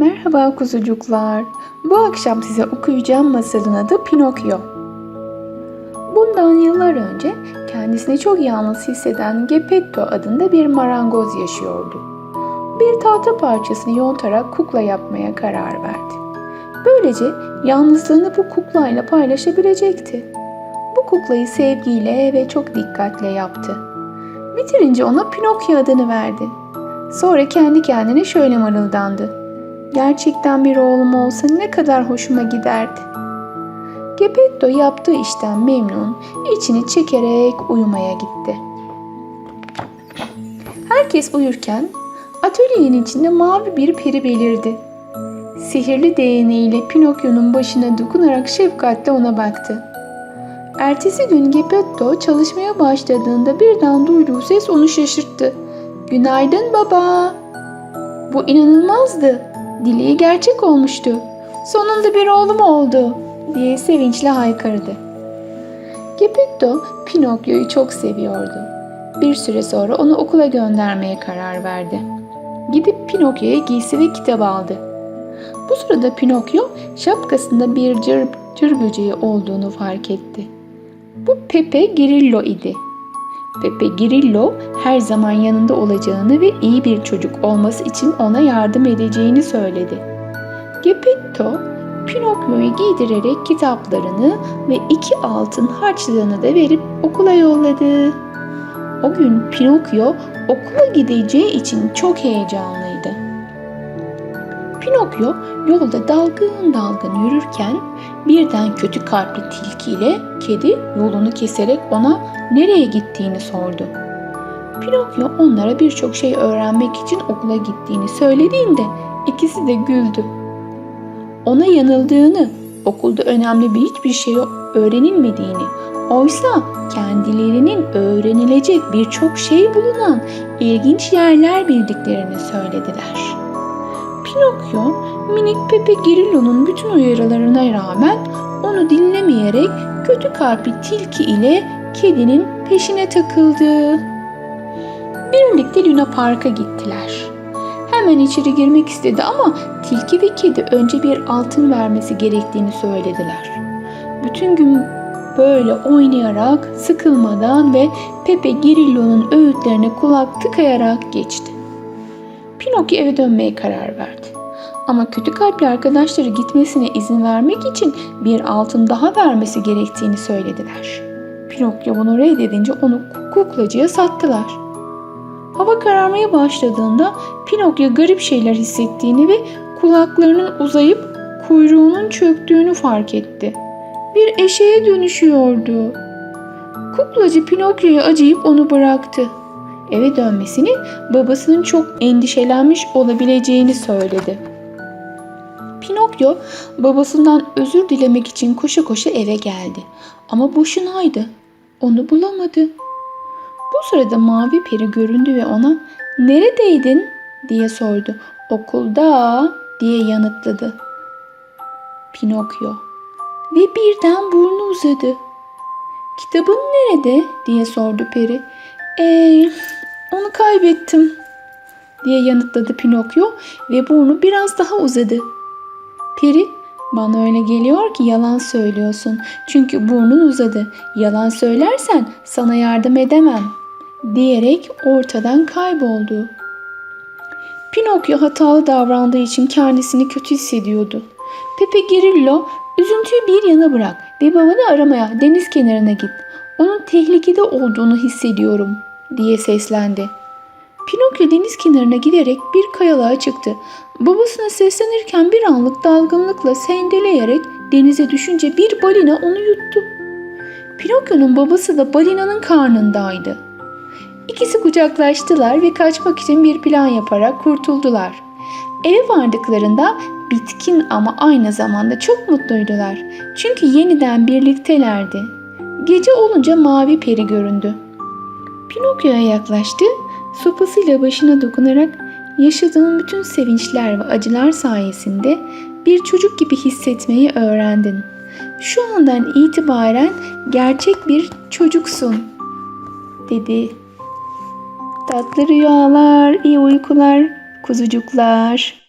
Merhaba kuzucuklar. Bu akşam size okuyacağım masalın adı Pinokyo. Bundan yıllar önce kendisini çok yalnız hisseden Geppetto adında bir marangoz yaşıyordu. Bir tahta parçasını yontarak kukla yapmaya karar verdi. Böylece yalnızlığını bu kuklayla paylaşabilecekti. Bu kuklayı sevgiyle ve çok dikkatle yaptı. Bitirince ona Pinokyo adını verdi. Sonra kendi kendine şöyle mırıldandı. Gerçekten bir oğlum olsa ne kadar hoşuma giderdi. Gepetto yaptığı işten memnun, içini çekerek uyumaya gitti. Herkes uyurken atölyenin içinde mavi bir peri belirdi. Sihirli değneğiyle Pinokyo'nun başına dokunarak şefkatle ona baktı. Ertesi gün Geppetto çalışmaya başladığında birden duyduğu ses onu şaşırttı. Günaydın baba. Bu inanılmazdı. Dileği gerçek olmuştu. Sonunda bir oğlum oldu diye sevinçle haykırdı. Geppetto Pinokyo'yu çok seviyordu. Bir süre sonra onu okula göndermeye karar verdi. Gidip Pinokyo'ya giysi ve kitap aldı. Bu sırada Pinokyo şapkasında bir cır, cır böceği olduğunu fark etti. Bu Pepe Grillo idi. Pepe Grillo her zaman yanında olacağını ve iyi bir çocuk olması için ona yardım edeceğini söyledi. Geppetto Pinokyo'yu giydirerek kitaplarını ve iki altın harçlığını da verip okula yolladı. O gün Pinokyo okula gideceği için çok heyecanlıydı. Pinokyo yolda dalgın dalgın yürürken birden kötü kalpli tilkiyle kedi yolunu keserek ona nereye gittiğini sordu. Pinokyo onlara birçok şey öğrenmek için okula gittiğini söylediğinde ikisi de güldü. Ona yanıldığını, okulda önemli bir hiçbir şey öğrenilmediğini, oysa kendilerinin öğrenilecek birçok şey bulunan ilginç yerler bildiklerini söylediler. Pinokyo minik Pepe Grillo'nun bütün uyarılarına rağmen onu dinlemeyerek kötü kalpli tilki ile kedinin peşine takıldı. Birlikte Luna Park'a gittiler. Hemen içeri girmek istedi ama tilki ve kedi önce bir altın vermesi gerektiğini söylediler. Bütün gün böyle oynayarak, sıkılmadan ve Pepe Grillo'nun öğütlerine kulak tıkayarak geçti. Pinokyo eve dönmeye karar verdi. Ama kötü kalpli arkadaşları gitmesine izin vermek için bir altın daha vermesi gerektiğini söylediler. Pinokyo bunu reddedince onu kuklacıya sattılar. Hava kararmaya başladığında Pinokyo garip şeyler hissettiğini ve kulaklarının uzayıp kuyruğunun çöktüğünü fark etti. Bir eşeğe dönüşüyordu. Kuklacı Pinokyo'ya acıyıp onu bıraktı. Eve dönmesini babasının çok endişelenmiş olabileceğini söyledi. Pinokyo babasından özür dilemek için koşa koşa eve geldi. Ama boşunaydı. Onu bulamadı. Bu sırada mavi peri göründü ve ona "Neredeydin?" diye sordu. "Okulda." diye yanıtladı. Pinokyo ve birden burnu uzadı. "Kitabın nerede?" diye sordu peri. "Ee, onu kaybettim." diye yanıtladı Pinokyo ve burnu biraz daha uzadı. Peri, bana öyle geliyor ki yalan söylüyorsun. Çünkü burnun uzadı. Yalan söylersen sana yardım edemem." diyerek ortadan kayboldu. Pinokyo hatalı davrandığı için kendisini kötü hissediyordu. Pepe Grillo, üzüntüyü bir yana bırak ve babanı aramaya deniz kenarına git. Onun tehlikede olduğunu hissediyorum diye seslendi. Pinokyo deniz kenarına giderek bir kayalığa çıktı. Babasına seslenirken bir anlık dalgınlıkla sendeleyerek denize düşünce bir balina onu yuttu. Pinokyo'nun babası da balinanın karnındaydı. İkisi kucaklaştılar ve kaçmak için bir plan yaparak kurtuldular. Eve vardıklarında bitkin ama aynı zamanda çok mutluydular. Çünkü yeniden birliktelerdi. Gece olunca mavi peri göründü. Pinokyo'ya yaklaştı, sopasıyla başına dokunarak yaşadığın bütün sevinçler ve acılar sayesinde bir çocuk gibi hissetmeyi öğrendin. Şu andan itibaren gerçek bir çocuksun, dedi. Tatlı rüyalar, iyi uykular, kuzucuklar.